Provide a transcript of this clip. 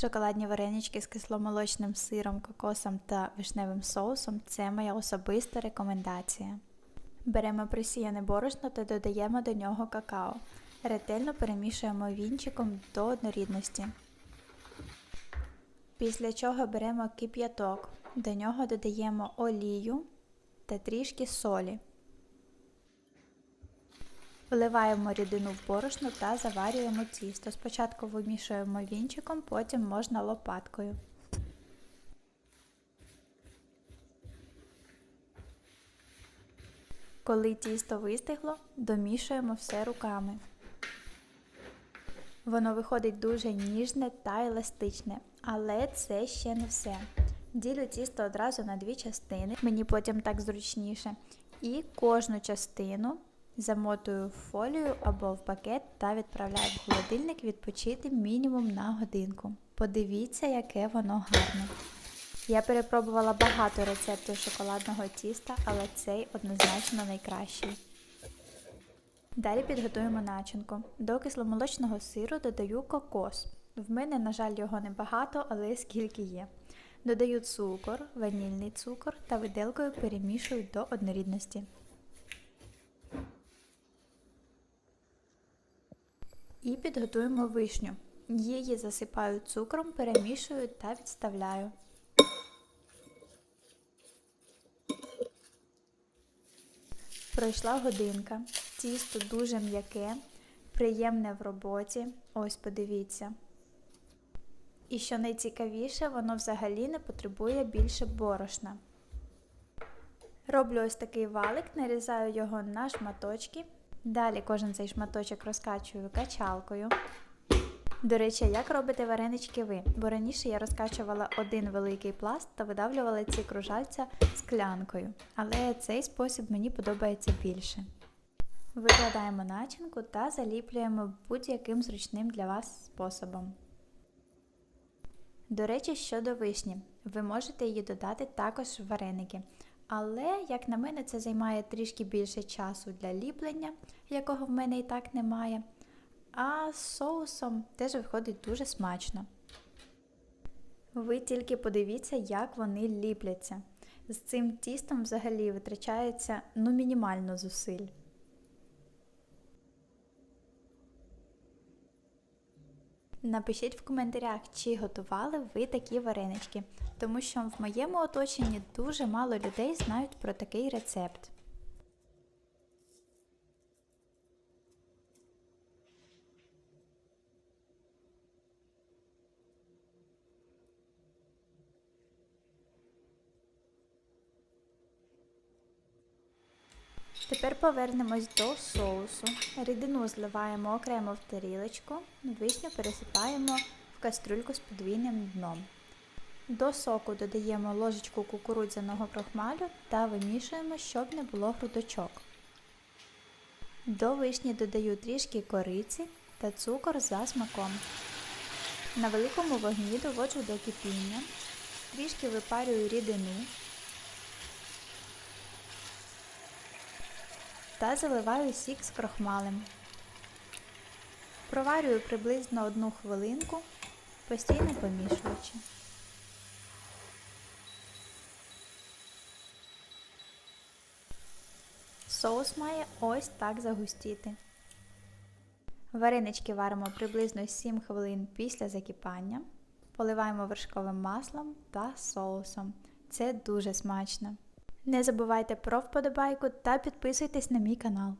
Шоколадні варенички з кисломолочним сиром, кокосом та вишневим соусом це моя особиста рекомендація. Беремо просіяне борошно та додаємо до нього какао. Ретельно перемішуємо вінчиком до однорідності. Після чого беремо кип'яток, до нього додаємо олію та трішки солі. Вливаємо рідину в борошно та заварюємо тісто. Спочатку вимішуємо вінчиком, потім можна лопаткою. Коли тісто вистигло, домішуємо все руками. Воно виходить дуже ніжне та еластичне, але це ще не все. Ділю тісто одразу на дві частини, мені потім так зручніше. І кожну частину замотую в фолію або в пакет та відправляю в холодильник відпочити мінімум на годинку. Подивіться, яке воно гарне. Я перепробувала багато рецептів шоколадного тіста, але цей однозначно найкращий. Далі підготуємо начинку. До кисломолочного сиру додаю кокос. В мене, на жаль, його небагато, але скільки є. Додаю цукор, ванільний цукор та виделкою перемішую до однорідності. І підготуємо вишню. Її засипаю цукром, перемішую та відставляю. Пройшла годинка. Тісто дуже м'яке, приємне в роботі. Ось подивіться. І що найцікавіше, воно взагалі не потребує більше борошна. Роблю ось такий валик, нарізаю його на шматочки. Далі кожен цей шматочок розкачую качалкою. До речі, як робите варенички ви? Бо раніше я розкачувала один великий пласт та видавлювала ці кружальця склянкою. Але цей спосіб мені подобається більше. Викладаємо начинку та заліплюємо будь-яким зручним для вас способом. До речі, щодо вишні, ви можете її додати також в вареники. Але, як на мене, це займає трішки більше часу для ліплення, якого в мене і так немає. А з соусом теж виходить дуже смачно. Ви тільки подивіться, як вони ліпляться. З цим тістом взагалі витрачається ну, мінімально зусиль. Напишіть в коментарях, чи готували ви такі варенички, тому що в моєму оточенні дуже мало людей знають про такий рецепт. Тепер повернемось до соусу. Рідину зливаємо окремо в тарілочку, вишню пересипаємо в кастрюльку з подвійним дном. До соку додаємо ложечку кукурудзяного крохмалю та вимішуємо, щоб не було грудочок. До вишні додаю трішки кориці та цукор за смаком. На великому вогні доводжу до кипіння, трішки випарюю рідину та заливаю сік з крохмалем. Проварюю приблизно одну хвилинку, постійно помішуючи. Соус має ось так загустіти. Варенички варимо приблизно 7 хвилин після закипання. Поливаємо вершковим маслом та соусом. Це дуже смачно. Не забувайте про вподобайку та підписуйтесь на мій канал.